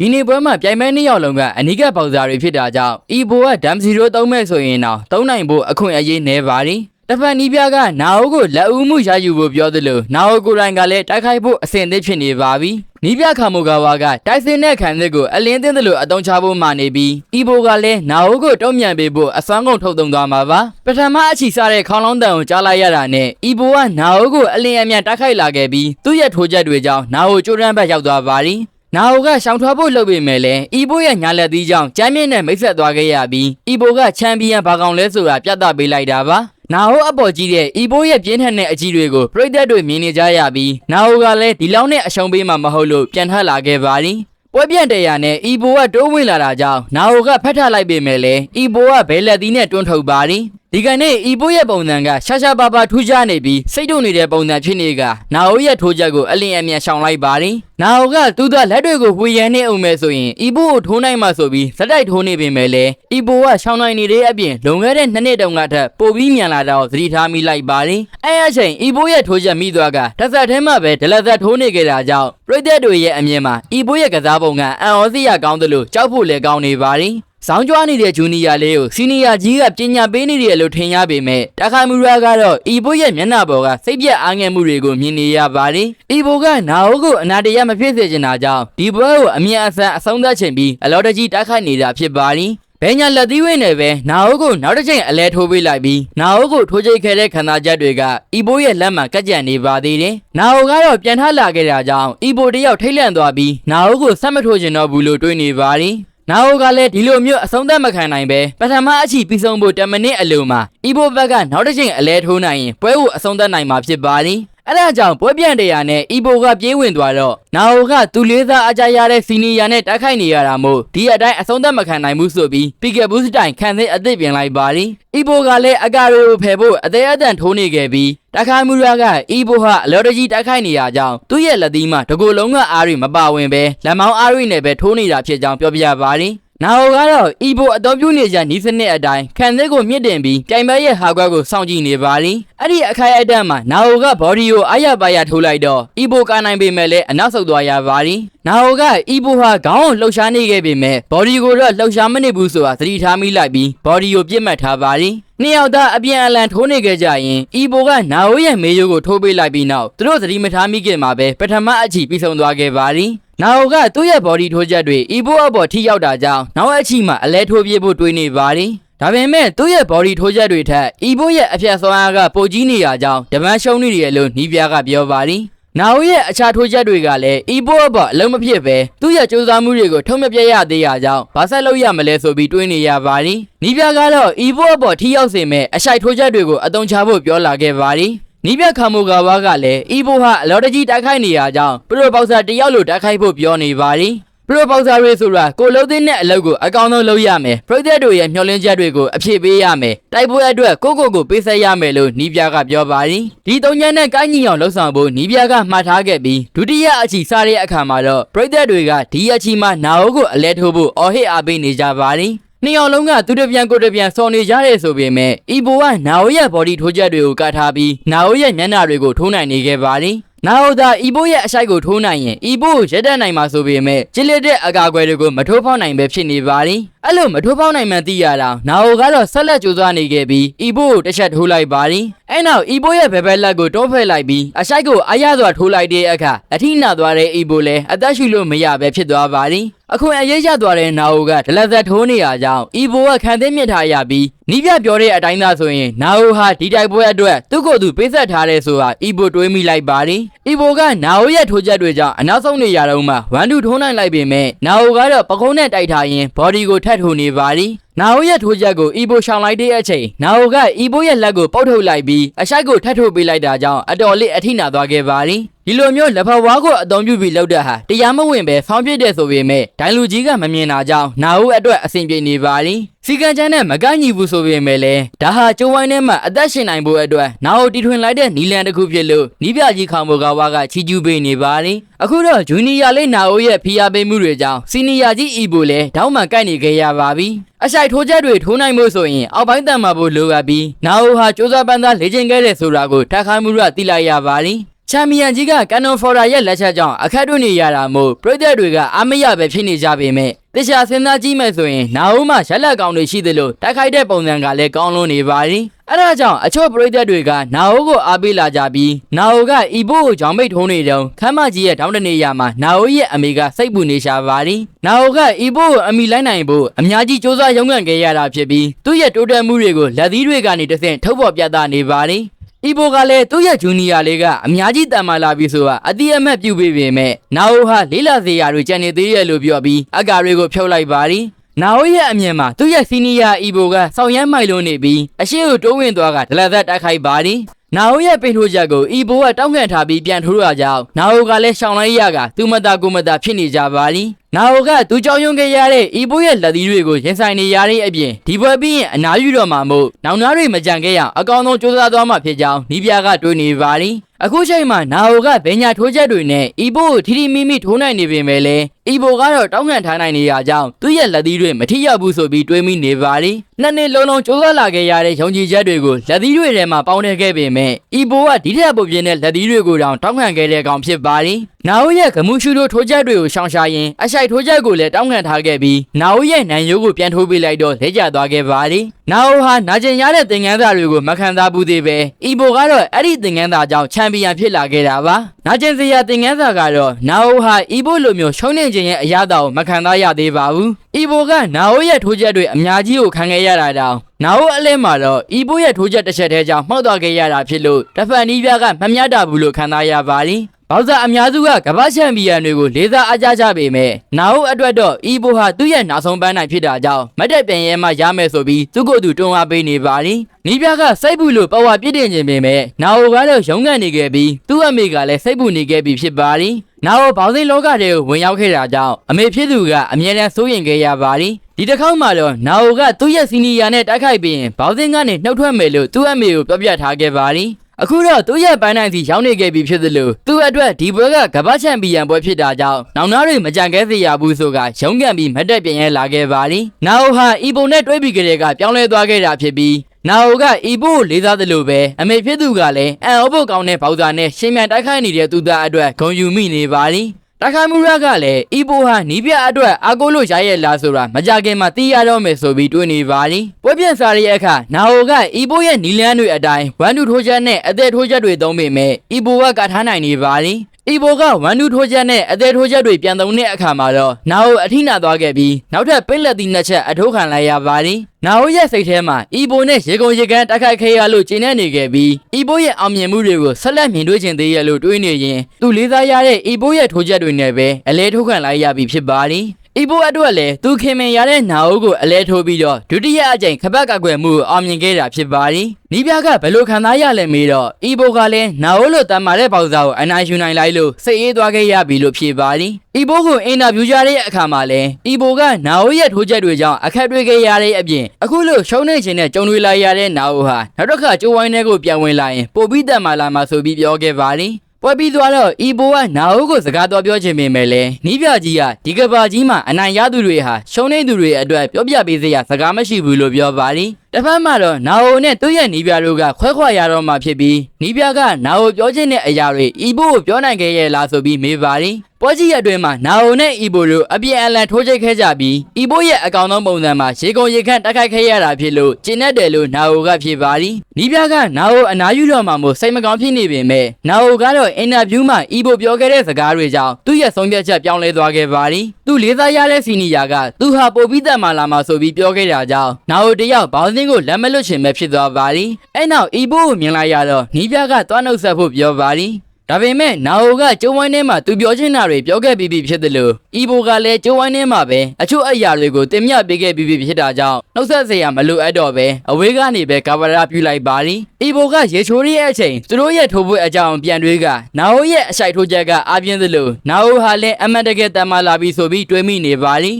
ဒီနေ့ပွဲမှာပြိုင်ပွဲနှစ်ယောက်လုံးကအနိကပေါက်စားတွေဖြစ်တာကြောင့်အီဘိုကဒမ်စီရိုသုံးမဲ့ဆိုရင်တော့သုံးနိုင်ဖို့အခွင့်အရေးနည်းပါသည်တစ်ဖက်နီးပြကနာအိုကိုလက်ဦးမှုရယူဖို့ပြောသလိုနာအိုကိုယ်တိုင်ကလည်းတိုက်ခိုက်ဖို့အဆင်သင့်ဖြစ်နေပါပြီနီးပြခါမိုဂါဝါကတိုက်စင်တဲ့ခံစစ်ကိုအလင်းသိန်းသလိုအတုံးချဖို့မှနေပြီးအီဘိုကလည်းနာအိုကိုတုံ့ပြန်ပေးဖို့အစွမ်းကုန်ထုတ်သုံးသွားမှာပါပထမအချီစားတဲ့ခေါင်းလောင်းတန်ကိုကြားလိုက်ရတာနဲ့အီဘိုကနာအိုကိုအလင်းအမြန်တိုက်ခိုက်လာခဲ့ပြီးသူ့ရဲ့ထိုးချက်တွေကြောင့်နာအိုကျိုးရမ်းဘက်ရောက်သွားပါသည် နာအိုကရှောင်ထွက်ဖို့လုပ်ပေမဲ့လည်းအီဘိုရဲ့ညာလက်သီးကြောင့်ကျမ်းမြင့်နဲ့မိတ်ဆက်သွားခဲ့ရပြီးအီဘိုကချန်ပီယံဘာကောင်လဲဆိုတာပြသပေးလိုက်တာပါနာအိုအပေါ်ကြီးတဲ့အီဘိုရဲ့ပြင်းထန်တဲ့အကြီးတွေကိုပရိသတ်တွေမြင်နေကြရပြီးနာအိုကလည်းဒီလောက်နဲ့အရှုံးပေးမှမဟုတ်လို့ပြန်ထလာခဲ့ပါသည်ပွဲပြန့်တရားနဲ့အီဘိုကတိုးဝင်လာတာကြောင့်နာအိုကဖတ်ထလိုက်ပေမဲ့လည်းအီဘိုကဘဲလက်သီးနဲ့တွန်းထုတ်ပါသည်ဒီကနေ့အီဘိုရဲ့ပုံစံကရှာရှာပါပါထူးခြားနေပြီးစိတ်တုန်နေတဲ့ပုံစံဖြစ်နေကနာအိုရဲ့ထိုးချက်ကိုအလင်းအမြန်ရှောင်လိုက်ပါသည်နာအိုကသူ့သားလက်တွေကိုဝေရန်နေအောင်မဲ့ဆိုရင်အီဘိုကိုထိုးနိုင်မှဆိုပြီးဇက်တိုက်ထိုးနေပေမဲ့လည်းအီဘိုကရှောင်နိုင်နေတဲ့အပြင်လွန်ခဲ့တဲ့နှစ်နှစ်တုန်းကထက်ပိုပြီးမြန်လာတော့သတိထားမိလိုက်ပါသည်အဲအချိန်အီဘိုရဲ့ထိုးချက်မိသွားကတစ်ဆက်ထဲမှာပဲဒလက်သက်ထိုးနေကြတာကြောင့်ပရိသတ်တွေရဲ့အမြင်မှာအီဘိုရဲ့ကစားပုံကအံ့ဩစရာကောင်းတယ်လို့ကြောက်ဖို့လည်းကောင်းနေပါသည်။ ဆောင်းကြွားနေတဲ့ဂျူနီယာလေးကိုစီနီယာကြီးကပညာပေးနေတယ်လို့ထင်ရပေမဲ့တခါမူရာကတော့အီဘိုရဲ့မျက်နှာပေါ်ကစိတ်ပြက်အားငယ်မှုတွေကိုမြင်နေရပါတယ်။အီဘိုကနာအိုကိုအနာတရမဖြစ်စေချင်တာကြောင့်ဒီပွဲကိုအမြင်အဆန်အဆုံးသတ်ချင်ပြီးအလော်တကြီးတိုက်ခိုက်နေတာဖြစ်ပါသည်။ဘဲညာလက်သီးဝင်းနဲ့ပဲနာအိုကိုနောက်တစ်ချိန်အလဲထိုးပေးလိုက်ပြီးနာအိုကိုထိုးချိတ်ခဲ့တဲ့ခန္ဓာချက်တွေကအီဘိုရဲ့လက်မှကကြက်နေပါသေးတယ်။နာအိုကတော့ပြန်ထလာခဲ့တာကြောင့်အီဘိုတယောက်ထိတ်လန့်သွားပြီးနာအိုကိုဆက်မထိုးချင်တော့ဘူးလို့တွေးနေပါသည်။ နာအိုကလည်းဒီလိုမျိုးအဆုံးသတ်မခံနိုင်ပဲပထမအချီပြီးဆုံးဖို့10မိနစ်အလိုမှာအီဘိုဘက်ကနောက်တစ်ချိန်အလဲထိုးနိုင်ရင်ပွဲကိုအဆုံးသတ်နိုင်မှာဖြစ်ပါသည် အဲ့ဒါကြောင့်ပွဲပြန့်တရားနဲ့အီဘိုကပြေးဝင်သွားတော့နာအိုကသူလေးစားအကြရတဲ့စီနီယာနဲ့တိုက်ခိုက်နေရတာမို့ဒီအတိုင်းအဆုံးသတ်မခံနိုင်ဘူးဆိုပြီးပီကက်ဘူးစတိုင်ခံစစ်အသစ်ပြင်လိုက်ပါသည်အီဘိုကလည်းအကာရီကိုဖယ်ဖို့အသေးအတန်ထိုးနေခဲ့ပြီးတခါမူရာကအီဘိုဟာအလော်တကြီးတိုက်ခိုက်နေရကြောင်းသူ့ရဲ့လက်သီးမှာတကူလုံးကအားရီမပါဝင်ပဲလက်မောင်းအားရီနဲ့ပဲထိုးနေတာဖြစ်ကြောင်းပြောပြပါသည် နာအိုကတော့အီဘိုအတော်ပြုနေကြနီးစနစ်အတိုင်းခံစစ်ကိုမြင့်တင်ပြီးပြိုင်ပွဲရဲ့ဟာကွက်ကိုစောင့်ကြည့်နေပါသည်အဲ့ဒီအခိုက်အတန့်မှာနာအိုကဘော်ဒီကိုအားရပါရထိုးလိုက်တော့အီဘိုကနိုင်ပေမဲ့လည်းအနောက်ဆုတ်သွားရပါသည်နာအိုကအီဘိုဟာခေါင်းကိုလှုပ်ရှားနေခဲ့ပေမဲ့ဘော်ဒီကိုတော့လှုပ်ရှားမနေဘူးဆိုတာသတိထားမိလိုက်ပြီးဘော်ဒီကိုပြစ်မှတ်ထားပါသည်နှစ်ယောက်သားအပြန်အလှန်ထိုးနေခဲ့ကြရင်အီဘိုကနာအိုရဲ့မေယိုကိုထိုးပေးလိုက်ပြီးနောက်သူတို့သတိမထားမိခင်မှာပဲပထမအချီပြီးဆုံးသွားခဲ့ပါသည် နာအိုကသူ့ရဲ့ body ထိုးချက်တွေအီဘိုအပေါ်ထိရောက်တာကြောင့်နောက်အချီမှာအလဲထိုးပြေးဖို့တွေးနေပါသည်ဒါပေမဲ့သူ့ရဲ့ body ထိုးချက်တွေထက်အီဘိုရဲ့အဖြတ်ဆွမ်းအားကပိုကြီးနေရကြောင်းဓမန်းရှုံးနေတယ်လို့နီးပြားကပြောပါသည်နာအိုရဲ့အခြားထိုးချက်တွေကလည်းအီဘိုအပေါ်အလုံးမဖြစ်ပဲသူ့ရဲ့စူးစမ်းမှုတွေကိုထုံးမပြတ်ရသေးရကြောင်းဘာဆက်လုပ်ရမလဲဆိုပြီးတွေးနေရပါသည်နီးပြားကတော့အီဘိုအပေါ်ထိရောက်စေမဲ့အရှိုက်ထိုးချက်တွေကိုအသုံးချဖို့ပြောလာခဲ့ပါသည် နီးပြခါမိုဂါဝါကလည်းအီဘိုဟာအလော်တကြီးတိုက်ခိုက်နေရကြောင်းပရိုပေါက်ဆာတယောက်လိုတိုက်ခိုက်ဖို့ပြောနေပါသည်ပရိုပေါက်ဆာရေးဆိုတာကိုလုံးသိန်းတဲ့အလုပ်ကိုအကောင်းဆုံးလုပ်ရမယ်ပရိသတ်တို့ရဲ့မျှော်လင့်ချက်တွေကိုအပြည့်ပေးရမယ်တိုက်ပွဲအတွက်ကိုကိုကိုပေးဆက်ရမယ်လို့နီးပြကပြောပါသည်ဒီသုံးချမ်းနဲ့ကိုင်းညီအောင်လှုပ်ဆောင်ဖို့နီးပြကမှားထားခဲ့ပြီးဒုတိယအချီစားတဲ့အခါမှာတော့ပရိသတ်တွေကဒီအချီမှာနာအိုကိုအလဲထိုးဖို့အော်ဟစ်အားပေးနေကြပါသည် နှစ်ယောက်လုံးကသူတစ်ပြန်ကိုယ်တစ်ပြန်စော်နေကြတယ်ဆိုပေမဲ့အီဘိုကနာအိုရဲ့ body ထိုးချက်တွေကိုကတ်ထားပြီးနာအိုရဲ့မျက်နှာတွေကိုထိုးနိုင်နေခဲ့ပါသည်နာအိုသာအီဘိုရဲ့အရှိုက်ကိုထိုးနိုင်ရင်အီဘိုကိုရက်တက်နိုင်မှာဆိုပေမဲ့ကျစ်လက်တဲ့အကာအကွယ်တွေကိုမထိုးဖောက်နိုင်ပဲဖြစ်နေပါသည် အဲ့လိုမထိုးဖောက်နိုင်မှန်းသိရတာနာအိုကတော့ဆက်လက်ကြိုးစားနေခဲ့ပြီးအီဘိုကိုတစ်ချက်ထိုးလိုက်ပါသည်အဲ့နောက်အီဘိုရဲ့ဘယ်ဘက်လက်ကိုတွန်းဖက်လိုက်ပြီးအရှိုက်ကိုအားရစွာထိုးလိုက်တဲ့အခါအထိနာသွားတဲ့အီဘိုလည်းအသက်ရှူလို့မရပဲဖြစ်သွားပါသည်အခုအရေးရသွားတဲ့နာအိုကဒလက်သက်ထိုးနေရကြောင်းအီဘိုကခံသိမြင့်ထားရပြီးနီးပြပြောတဲ့အတိုင်းသာဆိုရင်နာအိုဟာဒီတိုက်ပွဲအတွက်သူ့ကိုယ်သူပေးဆက်ထားတဲ့ဆိုတာအီဘိုတွေးမိလိုက်ပါသည်အီဘိုကနာအိုရဲ့ထိုးချက်တွေကြောင့်အနောက်ဆုံးနေရတော့မှဝမ်တူထိုးနိုင်လိုက်ပေမဲ့နာအိုကတော့ပကုံးနဲ့တိုက်ထားရင်ဘော်ဒီကိုထပ်ထိုးနေပါသည် နာအိုရဲ့ထိုးချက်ကိုအီဘိုရှောင်လိုက်တဲ့အချိန်နာအိုကအီဘိုရဲ့လက်ကိုပုတ်ထုတ်လိုက်ပြီးအရှိုက်ကိုထပ်ထုတ်ပေးလိုက်တာကြောင့်အတော်လေးအထိနာသွားခဲ့ပါသည်ဒီလိုမျိုးလက်ဖက်ဝါးကိုအသုံးပြုပြီးလောက်တဲ့ဟာတရားမဝင်ပဲဖောင်းပြစ်တဲ့ဆိုပေမဲ့ဒိုင်လူကြီးကမမြင်တာကြောင့်နာဦးအတွက်အဆင်ပြေနေပါလိစီကံချမ်းနဲ့မကန့်ညီဘူးဆိုပေမဲ့လည်းဒါဟာကျိုးဝိုင်းထဲမှာအသက်ရှင်နိုင်ဖို့အတွက်နာဦးတီထွင်လိုက်တဲ့နီလန်တစ်ခုဖြစ်လို့နီးပြကြီးခေါင်ဘောကဝါကချီကျူးပေးနေပါလိအခုတော့ဂျူနီယာလေးနာဦးရဲ့ဖိအားပေးမှုတွေကြောင့်စီနီယာကြီးအီဘိုလည်းတောင်းမှကိုက်နေခဲ့ရပါပြီအရှိုက်ထိုးချက်တွေထိုးနိုင်မှုဆိုရင်အောက်ပိုင်းတန်မှာဖို့လိုအပ်ပြီးနာဦးဟာစူးစမ်းပန်းသားလေ့ကျင့်ခဲ့တဲ့ဆိုတာကိုထားခိုင်းမှုရသိလိုက်ရပါလိချန်ပီယံကြီးကကန်နိုဖော်ရာရဲ့လက်ချက်ကြောင့်အခက်တွေ့နေရတာမို့ပရိသတ်တွေကအားမရပဲဖြစ်နေကြပေမဲ့တခြားစဉ်းစားကြည့်မယ်ဆိုရင်နာအိုမှရက်လက်ကောင်တွေရှိသလိုတိုက်ခိုက်တဲ့ပုံစံကလည်းကောင်းလွန်နေပါသည် အဲဒါကြောင့်အချို့ပရိသတ်တွေကနာအိုကိုအားပေးလာကြပြီးနာအိုကအီဘိုကိုကြောင်မိတ်ထုံးနေတုန်းခမ်းမကြီးရဲ့တောင်းတနေရမှာနာအိုရဲ့အမေကစိတ်ပူနေရှာပါသည်နာအိုကအီဘိုကိုအမိလိုက်နိုင်ဖို့အများကြီးစ조사ရုံးကန်ခဲ့ရတာဖြစ်ပြီးသူ့ရဲ့တိုးတက်မှုတွေကိုလက်သီးတွေကနေတစ်ဆင့်ထုတ်ဖော်ပြသနေပါသည်အီဘိုကလည်းသူ့ရဲ့ဂျူနီယာလေးကအများကြီးတန်မာလာပြီဆိုတာအတိအမှတ်ပြုပေးပေမဲ့နာအိုဟာလေးလာစေရာတွေကြံနေသေးရဲ့လို့ပြောပြီးအကာတွေကိုဖြုတ်လိုက်ပါသည် နာအိုရဲ့အမြင်မှာသူ့ရဲ့စီနီယာအီဘိုကစောင့်ရမ်းမိုက်လုံးနေပြီးအရှိကိုတိုးဝင်သွားကဒလသက်တိုက်ခိုက်ပါသည်နာအိုရဲ့ပိန်ထိုးချက်ကိုအီဘိုကတောင်းခံထားပြီးပြန်ထိုးရကြောင်းနာအိုကလည်းရှောင်းလိုက်ရကသူမတာကိုမတာဖြစ်နေကြပါသည်နာအိုကသူကြောင်ယွန်ခဲ့ရတဲ့အီဘိုရဲ့လက်သီးတွေကိုရင်ဆိုင်နေရတဲ့အပြင်ဒီပွဲပြီးရင်အနားယူတော့မှာမို့နောင်နာတွေမကြံခဲ့ရအောင်အကောင်းဆုံးကြိုးစားသွားမှာဖြစ်ကြောင်းနီးပြားကတွေးနေပါသည်အခုချိန်မှာနာအိုကဘယ်ညာထိုးချက်တွေနဲ့အီဘိုကိုထီထီမိမိထိုးနိုင်နေပေမဲ့လည်း အီဘိုကတော့တောင်းခံထားနိုင်နေရကြောင်းသူ့ရဲ့လက်သီးတွေမထိရောက်ဘူးဆိုပြီးတွေးမိနေပါသည်နှစ်နှစ်လုံးလုံးကြိုးစားလာခဲ့ရတဲ့ယုံကြည်ချက်တွေကိုလက်သီးတွေထဲမှာပေါင်းထည့်ခဲ့ပေမဲ့အီဘိုကဒီထက်ပိုပြင်းတဲ့လက်သီးတွေကိုတောင်တောင်းခံခဲ့တဲ့ကောင်ဖြစ်ပါသည်နာအိုရဲ့ဂမှုရှုလိုထိုးချက်တွေကိုရှောင်ရှားရင်းအရှိုက်ထိုးချက်ကိုလည်းတောင်းခံထားခဲ့ပြီးနာအိုရဲ့နန်ရိုးကိုပြန်ထိုးပေးလိုက်တော့လက်ကျသွားခဲ့ပါသည်နာအိုဟာနာကျင်ရတဲ့သင်ခန်းစာတွေကိုမခံစားဘူးသေးပဲအီဘိုကတော့အဲ့ဒီသင်ခန်းစာကြောင့်ချန်ပီယံဖြစ်လာခဲ့တာပါနာကျင်စရာသင်ခန်းစာကတော့နာအိုဟာအီဘိုလိုမျိုးရှုံးနေခြင်းရဲ့အရာတော်ကိုမခံစားရသေးပါဘူးအီဘိုကနာအိုရဲ့ထိုးချက်တွေအများကြီးကိုခံခဲ့ရတာတောင်နာအိုအလဲမှာတော့အီဘိုရဲ့ထိုးချက်တစ်ချက်တည်းကြောင့်မှောက်သွားခဲ့ရတာဖြစ်လို့တစ်ဖက်နီးပြားကမမျှတာဘူးလို့ခံစားရပါသည်ဘောက်ဆာအများစုကကမ္ဘာချန်ပီယံတွေကိုလေးစားအားကြကြပေမဲ့နာအိုအတွက်တော့အီဘိုဟာသူ့ရဲ့နောက်ဆုံးပန်းနိုင်ဖြစ်တာကြောင့်မတ်တက်ပြန်ရဲမှရမယ်ဆိုပြီးသူ့ကိုယ်သူတွန်းအားပေးနေပါသည်နီးပြကစိတ်ဘူးလို့ပဝါပြစ်တင်ခြင်းပေမဲ့နာအိုကတော့ရုံးကန်နေခဲ့ပြီးသူ့အမေကလည်းစိတ်ဘူးနေခဲ့ပြီးဖြစ်ပါသည် နာအိုဘောင်စင်းလောကထဲကိုဝင်ရောက်ခဲ့တာကြောင့်အမေဖြစ်သူကအမြဲတမ်းစိုးရင်ခဲ့ရပါသည်ဒီတစ်ခေါက်မှာတော့နာအိုကသူ့ရဲ့စီနီယာနဲ့တိုက်ခိုက်ပြီးရင်ဘောင်စင်းကနေနှုတ်ထွက်မယ်လို့သူ့အမေကိုပြောပြထားခဲ့ပါသည်အခုတော့သူ့ရဲ့ပန်းနိုင်စီရောက်နေခဲ့ပြီဖြစ်သလိုသူ့အတွက်ဒီပွဲကကမ္ဘာချန်ပီယံပွဲဖြစ်တာကြောင့်နောင်နာတွေမကြံခဲစေရဘူးဆိုကရုံးကန်ပြီးမတ်တက်ပြန်ရဲလာခဲ့ပါသည်။နာအိုဟာအီဘုံနဲ့တွဲပြီးကြတဲ့ကပြောင်းလဲသွားခဲ့တာဖြစ်ပြီး နာအိုကအီဘိုကိုလေးစားသလိုပဲအမေဖြစ်သူကလည်းအန်အောဖို့ကောင်းတဲ့ဘောက်စာနဲ့ရှင်မြန်တိုက်ခိုက်နေတဲ့သူသားအတွက်ဂုံယူမိနေပါသည်။တခိုင်မူရကလည်းအီဘိုဟာနီးပြအတွက်အာကိုလို့ရရဲ့လားဆိုတာမကြခင်မှာသိရတော့မယ်ဆိုပြီးတွေးနေပါသည်ပွဲပြက်စားရဲ့အခါနာဟိုကအီဘိုရဲ့နီလန်းတွေအတိုင်းဝမ်တူထိုးချက်နဲ့အသက်ထိုးချက်တွေသုံးပေမဲ့အီဘိုကကထားနိုင်နေပါသည် အီဘိုကဝမ်တူထိုးချက်နဲ့အသက်ထိုးချက်တွေပြန်သုံးတဲ့အခါမှာတော့နာဟိုအထိနာသွားခဲ့ပြီးနောက်ထပ်ပင်းလက်သီးနှစ်ချက်အထိုးခံလိုက်ရပါသည်နာဟိုရဲ့စိတ်ထဲမှာအီဘိုနဲ့ရေကုန်ရေကန်တိုက်ခိုက်ခဲ့ရလို့ကျင်းနေနေခဲ့ပြီးအီဘိုရဲ့အောင်မြင်မှုတွေကိုဆက်လက်မြင်တွေ့ခြင်းသေးရလို့တွေးနေရင်သူလေးစားရတဲ့အီဘိုရဲ့ထိုးချက်တွေနဲ့ပဲအလဲထိုးခံလိုက်ရပြီဖြစ်ပါသည် အီဘိုအတွက်လည်းသူခင်မင်ရတဲ့နာအိုကိုအလဲထိုးပြီးတော့ဒုတိယအကြိမ်ခပတ်ကကွယ်မှုကိုအောင်မြင်ခဲ့တာဖြစ်ပါသည်။နီးပြကဘယ်လိုခံစားရလဲမေးတော့အီဘိုကလည်းနာအိုလိုတမ်းမာတဲ့ပေါက်စားကိုအနိုင်ယူနိုင်လိုက်လို့စိတ်အေးသွားခဲ့ရပြီလို့ဖြေပါသည်။အီဘိုကိုအင်တာဗျူးကြတဲ့အခါမှာလည်းအီဘိုကနာအိုရဲ့ထိုးချက်တွေကြောင့်အခက်တွေ့ခဲ့ရတဲ့အပြင်အခုလိုရှုံးနေခြင်းနဲ့ကြုံတွေ့လာရတဲ့နာအိုဟာနောက်တစ်ခါကြိုးဝိုင်းတဲ့ကိုပြန်ဝင်လာရင်ပိုပြီးတန်မာလာမှာဆိုပြီးပြောခဲ့ပါသည်။ ပွဲပြီးသွားတော့အီဘိုကနာအိုကိုစကားတော်ပြောချင်ပေမဲ့လည်းနီးပြကြီးကဒီကဘာကြီးမှာအနိုင်ရသူတွေဟာရှုံးနေသူတွေအတွက်ပြောပြပေးစရာစကားမရှိဘူးလို့ပြောပါသည် တစ်ဖက်မှာတော့နာအိုနဲ့သူ့ရဲ့နီးပြတို့ကခွဲခွာရတော့မှဖြစ်ပြီးနီးပြကနာအိုပြောချင်တဲ့အရာတွေအီဘိုကိုပြောနိုင်ခဲ့ရဲ့လားဆိုပြီးမေးပါသည်ပွဲကြီးရက်အတွင်းမှာနာအိုနဲ့အီဘိုတို့အပြန်အလှန်ထိုးချိတ်ခဲ့ကြပြီးအီဘိုရဲ့အကောင်ဆုံးပုံစံမှာရေကုန်ရေခန့်တိုက်ခိုက်ခဲ့ရတာဖြစ်လို့ကျင်းနေတယ်လို့နာအိုကဖြေပါသည်နီးပြကနာအိုအနာယူတော့မှမို့စိတ်မကောင်းဖြစ်နေပေမဲ့နာအိုကတော့အင်တာဗျူးမှာအီဘိုပြောခဲ့တဲ့စကားတွေကြောင့်သူ့ရဲ့ဆုံးဖြတ်ချက်ပြောင်းလဲသွားခဲ့ပါသည်သူလေးစားရတဲ့စီနီယာကသူဟာပိုပြီးတက်မှလာမှာဆိုပြီးပြောခဲ့တာကြောင့်နာအိုတယောက်ဘောင်းစင်းကိုလက်မလွတ်ချင်ပဲဖြစ်သွားပါသည်အဲ့နောက်အီဘိုကိုမြင်လိုက်ရတော့နီးပြကသွားနှုတ်ဆက်ဖို့ပြောပါသည်ဒါပေမဲ့နာအိုကကျုံဝိုင်းထဲမှာသူပြောချင်တာတွေပြောခဲ့ပြီးပြီဖြစ်တယ်လို့အီဘိုကလည်းကျုံဝိုင်းထဲမှာပဲအချို့အရာတွေကိုတင်ပြပေးခဲ့ပြီးပြီဖြစ်တာကြောင့်နှုတ်ဆက်စရာမလိုအပ်တော့ပဲအဝေးကနေပဲကာဗရာပြုလိုက်ပါသည်အီဘိုကရေချိုးရရဲ့အချိန်သူတို့ရဲ့ထိုးပွဲအကြောင်းပြန်တွေးကနာအိုရဲ့အရှိုက်ထိုးချက်ကအားပြင်းသလိုနာအိုဟာလည်းအမတ်တကယ်တမ်းမာလာပြီဆိုပြီးတွေးမိနေပါသည်